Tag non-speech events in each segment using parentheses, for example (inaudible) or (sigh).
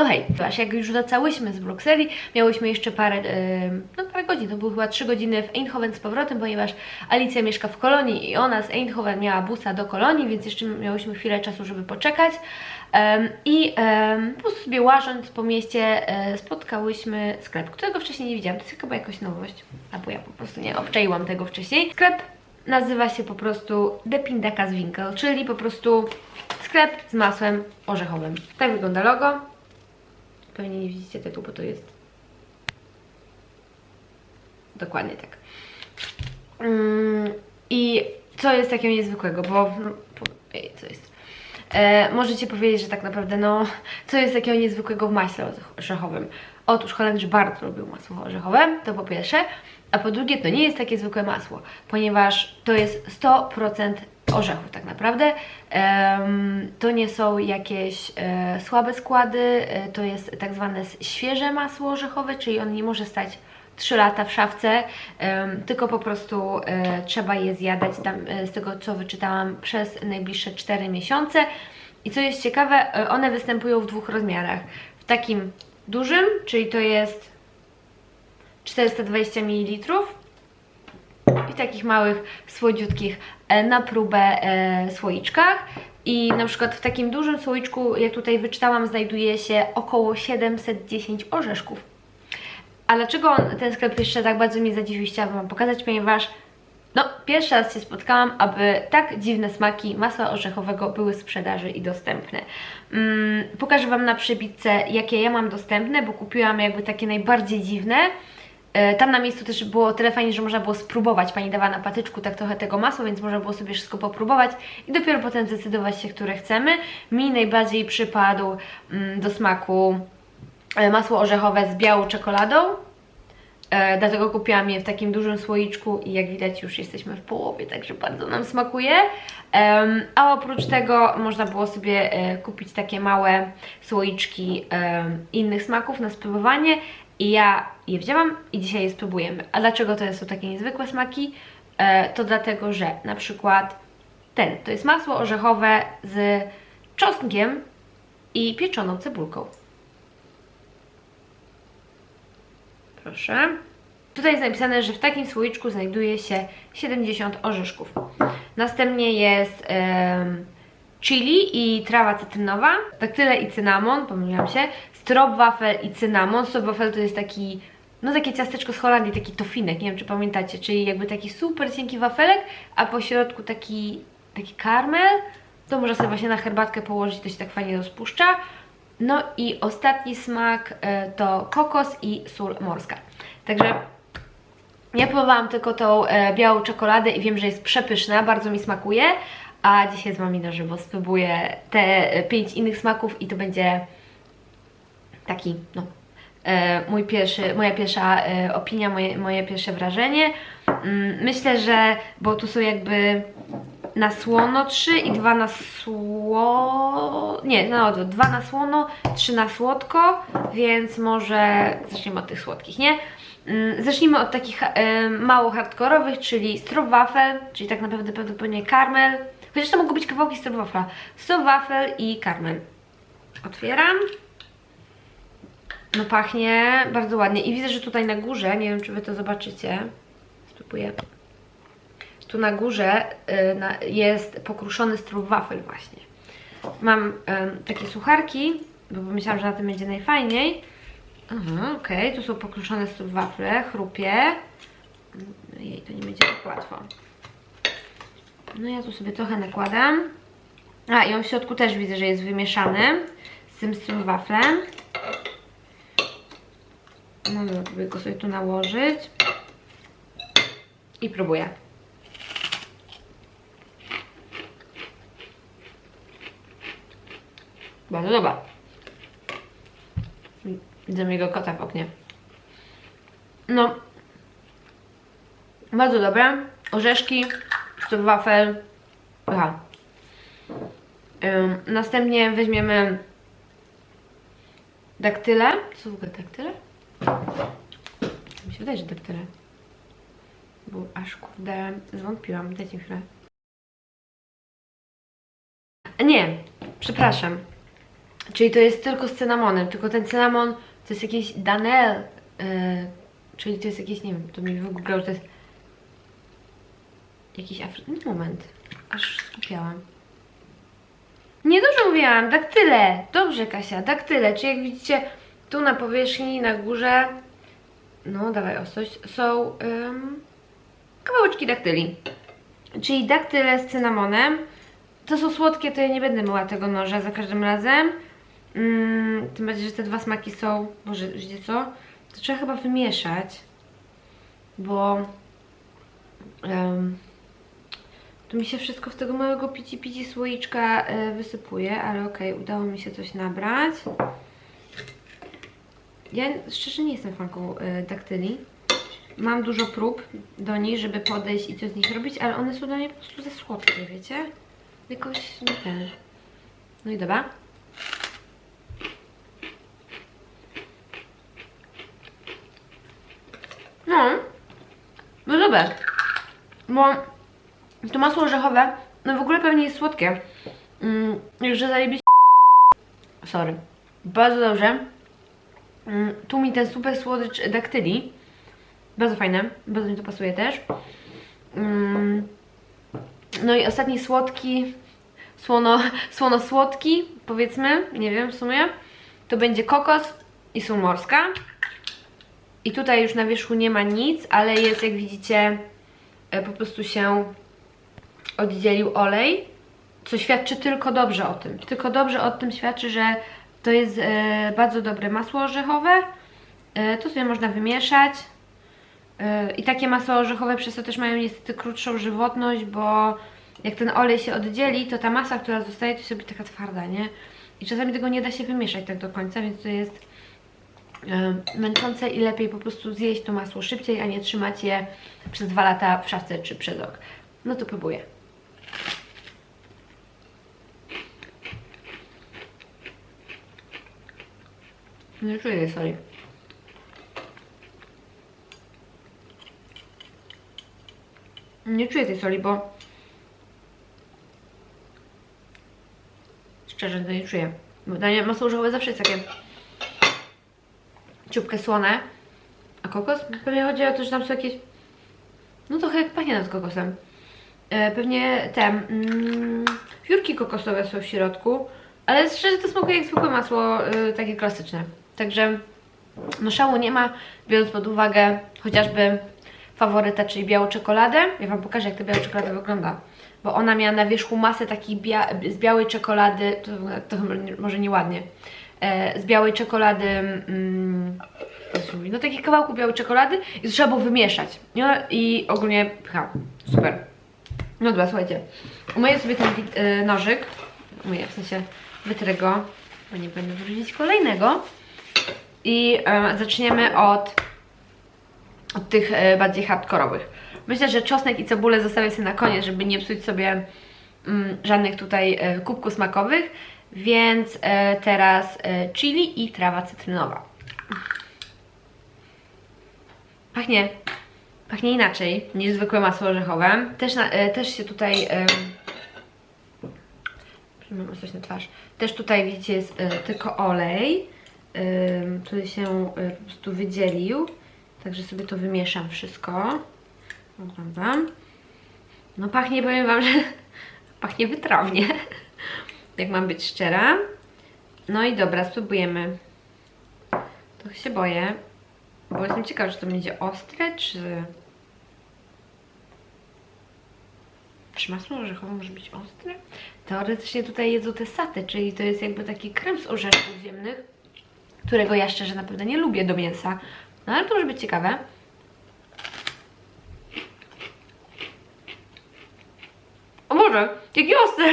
No hej, aż jak już wracałyśmy z Brukseli, miałyśmy jeszcze parę, no parę godzin, to były chyba 3 godziny w Eindhoven z powrotem, ponieważ Alicja mieszka w Kolonii i ona z Eindhoven miała busa do Kolonii, więc jeszcze miałyśmy chwilę czasu, żeby poczekać. I po prostu sobie łażąc po mieście e, spotkałyśmy sklep, którego wcześniej nie widziałam. To jest chyba jakaś nowość, albo ja po prostu nie obczaiłam tego wcześniej. Sklep nazywa się po prostu De Pindakas Winkel, czyli po prostu sklep z masłem orzechowym. Tak wygląda logo. Pewnie nie widzicie tytułu, bo to jest dokładnie tak. Mm, I co jest takiego niezwykłego, bo ej, co jest? E, możecie powiedzieć, że tak naprawdę, no, co jest takiego niezwykłego w maśle orzechowym? Otóż Holendrzy bardzo lubią masło orzechowe, to po pierwsze, a po drugie, to nie jest takie zwykłe masło, ponieważ to jest 100% orzechów tak naprawdę. To nie są jakieś e, słabe składy, e, to jest tak zwane świeże masło orzechowe, czyli on nie może stać 3 lata w szafce, tylko po prostu e, trzeba je zjadać tam, z tego co wyczytałam przez najbliższe 4 miesiące. I co jest ciekawe, one występują w dwóch rozmiarach. W takim dużym, czyli to jest 420 ml i takich małych, słodziutkich e, na próbę e, słoiczkach. I na przykład w takim dużym słoiczku, jak tutaj wyczytałam, znajduje się około 710 orzeszków. A dlaczego ten sklep jeszcze tak bardzo mnie zadziwił, chciałabym Wam pokazać, ponieważ no, pierwszy raz się spotkałam, aby tak dziwne smaki masła orzechowego były w sprzedaży i dostępne. Mm, pokażę Wam na przybitce, jakie ja mam dostępne, bo kupiłam jakby takie najbardziej dziwne. E, Tam na miejscu też było tyle fajnie, że można było spróbować. Pani dawała na patyczku tak trochę tego masła, więc można było sobie wszystko popróbować i dopiero potem zdecydować się, które chcemy. Mi najbardziej przypadł mm, do smaku e, masło orzechowe z białą czekoladą. E, dlatego kupiłam je w takim dużym słoiczku i jak widać już jesteśmy w połowie, także bardzo nam smakuje. Em, a oprócz tego można było sobie e, kupić takie małe słoiczki em, innych smaków na spróbowanie i ja je wzięłam i dzisiaj je spróbujemy. A dlaczego to są takie niezwykłe smaki? E, to dlatego, że na przykład ten to jest masło orzechowe z czosnkiem i pieczoną cebulką. Proszę. Tutaj jest napisane, że w takim słoiczku znajduje się 70 orzeszków. Następnie jest em, chili i trawa cytrynowa, daktyle i cynamon, pomyliłam się, stroopwafel i cynamon. Stroopwafel to jest taki, no takie ciasteczko z Holandii, taki tofinek, nie wiem czy pamiętacie, czyli jakby taki super cienki wafelek, a po środku taki, taki karmel. To można sobie właśnie na herbatkę położyć, to się tak fajnie rozpuszcza. No i ostatni smak e, to kokos i sól morska. Także ja próbowałam tylko tą e, białą czekoladę i wiem, że jest przepyszna, bardzo mi smakuje. A dzisiaj z Wami na żywo spróbuję te e, pięć innych smaków i to będzie taki, no, e, mój pierwszy, moja pierwsza e, opinia, moje, moje pierwsze wrażenie. Mm, myślę, że, bo tu są jakby na słono 3 i dwa na sło... Nie, no odwrót, dwa na słono, trzy na słodko, więc może zacznijmy od tych słodkich, nie? Mm, Zacznijmy od takich e, mało hardkorowych, czyli stroopwafel, czyli tak naprawdę prawdopodobnie karmel. Chociaż to mogą być kawałki stroopwafla. Stroopwafel i karmel. Otwieram. No pachnie bardzo ładnie. I widzę, że tutaj na górze, nie wiem czy Wy to zobaczycie. Spróbuję. Tu na górze na, jest pokruszony stroopwafel właśnie. Mam takie sucharki, bo pomyślałam, że na tym będzie najfajniej. Aha, okej, tu są pokruszone stroopwafle, chrupie. Jej, to nie będzie tak łatwo. No ja tu sobie trochę nakładam. A, i on w środku też widzę, że jest wymieszany z tym stroopwaflem. No, próbuję go sobie tu nałożyć. I próbuję. Bardzo dobra. Widzę mojego kota w oknie. No. Bardzo dobre. Orzeszki, wafel. Aha. Ym, następnie weźmiemy daktyle. Co w ogóle daktyle? Mi się wydaje, że daktyle. Bo aż kurde zwątpiłam. Dajcie mi chwilę. Nie, przepraszam. Czyli to jest tylko z cynamonem, tylko ten cynamon to jest jakiś Danel, yy, czyli to jest jakieś, nie wiem, to mi wygooglało, to jest jakiś afry... Moment, aż skupiałam. Nie dobrze mówiłam, daktyle. Dobrze, Kasia, daktyle. Czyli jak widzicie, tu na powierzchni, na górze, no dawaj ostrość, są ym, kawałeczki daktyli. Czyli daktyle z cynamonem. To są słodkie, to ja nie będę myła tego noża za każdym razem. Mm, tym bardziej, że te dwa smaki są, może wiecie co? To trzeba chyba wymieszać, bo em, tu mi się wszystko z tego małego pici pici słoiczka e, wysypuje, ale okej, udało mi się coś nabrać. Ja szczerze nie jestem fanką e, daktyli. Mam dużo prób do nich, żeby podejść i coś z nich robić, ale one są dla mnie po prostu za słodkie, wiecie? Jakoś nie ten. No i dobra. No, dobra. Bo to masło orzechowe, no w ogóle pewnie jest słodkie. Mm, Także zajebiście. Sorry. Bardzo dobrze. Mm, Tu mi ten super słodycz daktyli. Bardzo fajne, bardzo mi to pasuje też. Mm, No i ostatni słodki, słono, (laughs) słono-słodki, powiedzmy, nie wiem w sumie, to będzie kokos i sól morska. I tutaj już na wierzchu nie ma nic, ale jest jak widzicie e, po prostu się oddzielił olej, co świadczy tylko dobrze o tym. Tylko dobrze o tym świadczy, że to jest e, bardzo dobre masło orzechowe. E, to sobie można wymieszać. I takie masło orzechowe przez to też mają niestety krótszą żywotność, bo jak ten olej się oddzieli, to ta masa, która zostaje, to się robi taka twarda, nie? I czasami tego nie da się wymieszać tak do końca, więc to jest męczące i lepiej po prostu zjeść to masło szybciej, a nie trzymać je przez dwa lata w szafce czy przez rok. No to próbuję. Nie czuję soli. Nie czuję tej soli, bo szczerze to nie czuję. Bo danie masło orzechowe zawsze jest takie ciupkę słone. A kokos? Pewnie chodzi o to, że tam są jakieś... No trochę jak pachnie nad kokosem. E, pewnie te mm, kokosowe są w środku, ale szczerze to smakuje jak zwykłe masło, y, takie klasyczne. Także no szału nie ma, biorąc pod uwagę chociażby faworyta, czyli białą czekoladę. Ja Wam pokażę, jak ta biała czekolada wygląda. Bo ona miała na wierzchu masę takiej bia z białej czekolady, to, to może nieładnie, z białej czekolady, mm, no takich kawałków białej czekolady i to trzeba było wymieszać. No, I ogólnie pycha, super. No dobra, słuchajcie, umyję sobie ten y, nożyk, umyję, w sensie wytrę go, bo nie będę wyrzucić kolejnego. I e, zaczniemy od, od tych e, bardziej hardkorowych. Myślę, że czosnek i cebulę zostawię sobie na koniec, żeby nie psuć sobie mm, żadnych tutaj e, kubków smakowych. Więc e, teraz e, chili i trawa cytrynowa. Pachnie, pachnie inaczej niż zwykłe masło orzechowe. Też, na, e, też się tutaj... Mam coś na twarz. Też tutaj widzicie jest tylko olej, który się po prostu wydzielił. Także sobie to wymieszam wszystko. Wam. No pachnie, powiem wam, że (laughs) pachnie wytrawnie. Jak mam być szczera. No i dobra, spróbujemy. Trochę się boję, bo jestem ciekawa, czy to będzie ostre, czy... Czy masło orzechowe może być ostre? Teoretycznie tutaj jedzą te saty, czyli to jest jakby taki krem z orzeszków ziemnych, którego ja szczerze naprawdę nie lubię do mięsa. No ale to może być ciekawe. O Boże, jakie ostre!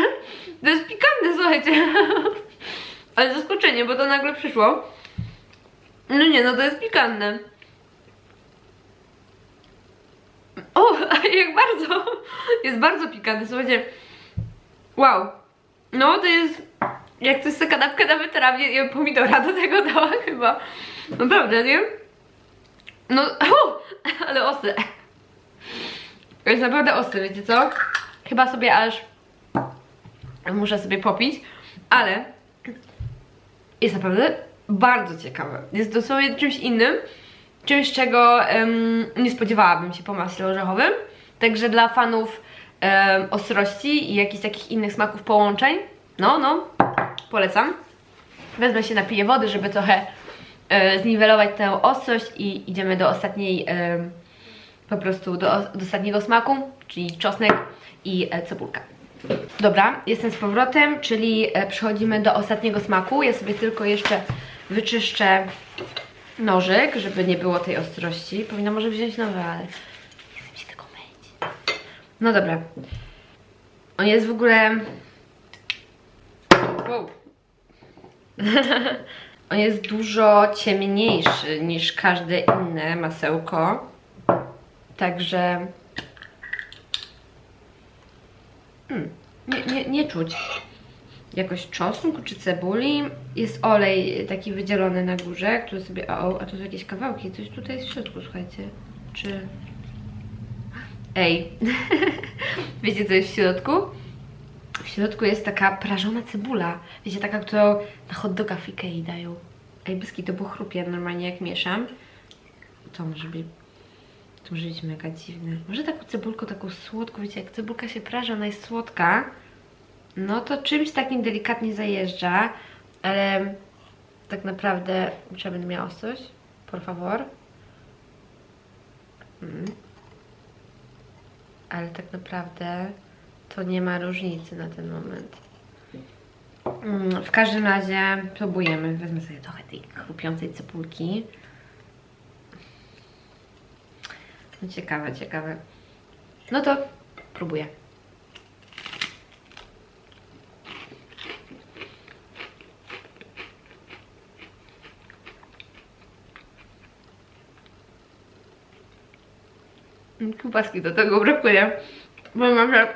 To jest pikantne, słuchajcie. (laughs) Ale zaskoczenie, bo to nagle przyszło. No nie, no to jest pikantne. O, (laughs) jak bardzo! Jest bardzo pikantne, słuchajcie. Wow. No to jest. Jak to jest taka kanapka na wytrawie, bym pomidora do tego dała chyba. Naprawdę, nie? No, (laughs) o, ale ostre. To jest naprawdę ostre, wiecie co? Chyba sobie aż muszę sobie popić, ale jest naprawdę bardzo ciekawe. Jest dosłownie czymś innym, czymś czego em, nie spodziewałabym się po masle orzechowym. Także dla fanów em, ostrości i jakichś takich innych smaków połączeń, no, no, polecam. Wezmę się napiję wody, żeby trochę e, zniwelować tę ostrość i idziemy do ostatniej, em, po prostu do, do ostatniego smaku, czyli czosnek i e, cebulka. Dobra, jestem z powrotem, czyli e, przechodzimy do ostatniego smaku. Ja sobie tylko jeszcze wyczyszczę nożyk, żeby nie było tej ostrości. Powinna może wziąć nowe, ale nie chcę się tego myć. No dobra. On jest w ogóle... Wow. (laughs) On jest dużo ciemniejszy niż każde inne masełko. Także Mm, nie, nie, nie czuć jakoś czosnku czy cebuli. Jest olej taki wydzielony na górze, który sobie... O, a tu są jakieś kawałki, coś tutaj jest w środku, słuchajcie. Czy... Ej, (laughs) wiecie co jest w środku? W środku jest taka prażona cebula. Wiecie, taka, którą na hot doga w Ikei dają. Ej, byski, to było chrupie normalnie jak mieszam. To może być może być mega dziwne. Może taką cebulką, taką słodką, wiecie, jak cebulka się praży, ona jest słodka, no to czymś takim delikatnie zajeżdża, ale tak naprawdę, czy ja będę miała ostrość? Por favor. Mm. Ale tak naprawdę to nie ma różnicy na ten moment. Mm, w każdym razie próbujemy. Wezmę sobie trochę tej chrupiącej cebulki. No ciekawe, ciekawe. No to próbuję. Kiełbaski do tego brakuje. Powiem wam, że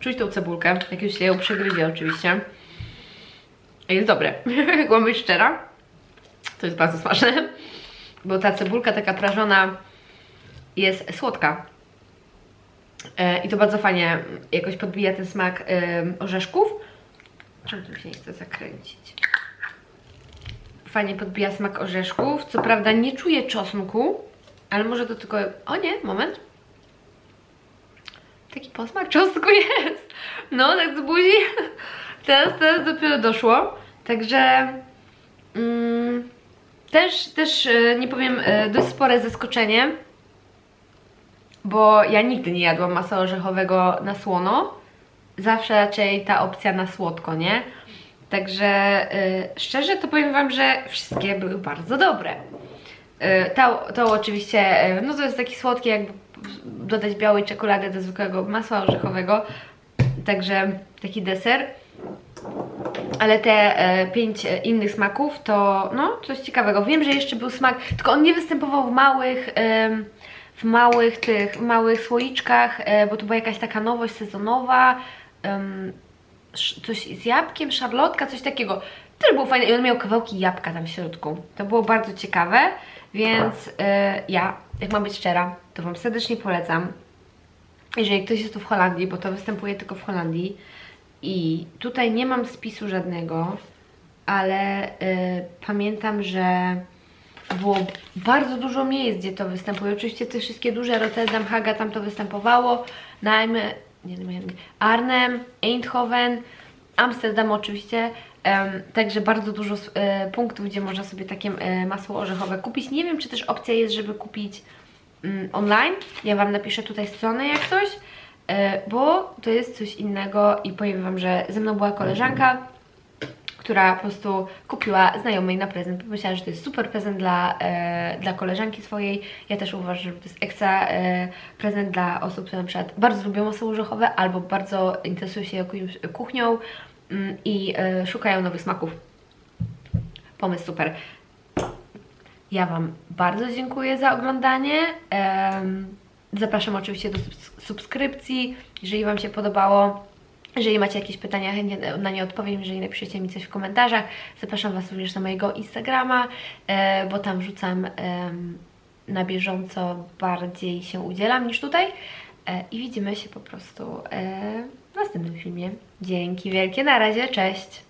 czuć tą cebulkę, jak już się ją przegryzie oczywiście. Jest dobre. (laughs) jak mam być szczera, to jest bardzo smaczne bo ta cebulka taka prażona jest słodka. E, I to bardzo fajnie jakoś podbija ten smak e, orzeszków. Czemu tu się nie chce zakręcić? Fajnie podbija smak orzeszków. Co prawda nie czuję czosnku, ale może to tylko... O nie, moment. Taki posmak czosnku (laughs) jest. No, tak z buzi. Teraz, teraz dopiero doszło. Także... Mm, też, też e, nie powiem, e, dość spore zaskoczenie, bo ja nigdy nie jadłam masa orzechowego na słono. Zawsze raczej ta opcja na słodko, nie? Także e, szczerze to powiem Wam, że wszystkie były bardzo dobre. To, to oczywiście, no to jest taki słodki, jakby dodać białej czekolady do zwykłego masła orzechowego. Także taki deser ale te e, pięć e, innych smaków to no coś ciekawego. Wiem, że jeszcze był smak, tylko on nie występował w małych, e, w małych tych, małych słoiczkach, e, bo to była jakaś taka nowość sezonowa, coś z jabłkiem, szarlotka, coś takiego. Też było fajne i on miał kawałki jabłka tam w środku. To było bardzo ciekawe, więc e, ja, jak mam być szczera, to Wam serdecznie polecam. Jeżeli ktoś jest tu w Holandii, bo to występuje tylko w Holandii, i tutaj nie mam spisu żadnego, ale y, pamiętam, że było bardzo dużo miejsc, gdzie to występuje. Oczywiście te wszystkie duże, Rotterdam, Haga, tam to występowało. Najmy, nie, nie, Arnhem, Eindhoven, Amsterdam oczywiście. Um, także bardzo dużo y, punktów, gdzie można sobie takie y, masło orzechowe kupić. Nie wiem, czy też opcja jest, żeby kupić mm, online. Ja Wam napiszę tutaj stronę jak coś. E, bo to jest coś innego i powiem Wam, że ze mną była koleżanka, która po prostu kupiła znajomej na prezent. Pomyślałam, że to jest super prezent dla, e, dla koleżanki swojej. Ja też uważam, że to jest ekstra e, prezent dla osób, które na przykład bardzo lubią masło orzechowe albo bardzo interesują się jakąś kuchnią mm, i e, szukają nowych smaków. Pomysł super. Ja Wam bardzo dziękuję za oglądanie. Zapraszam oczywiście do subskrypcji, jeżeli Wam się podobało. Jeżeli macie jakieś pytania, chętnie na nie odpowiem, jeżeli napiszecie mi coś w komentarzach. Zapraszam Was również na mojego Instagrama, e, bo tam wrzucam na bieżąco, bardziej się udzielam niż tutaj. E, I widzimy się po prostu e, w następnym filmie. Dzięki wielkie, na razie, cześć!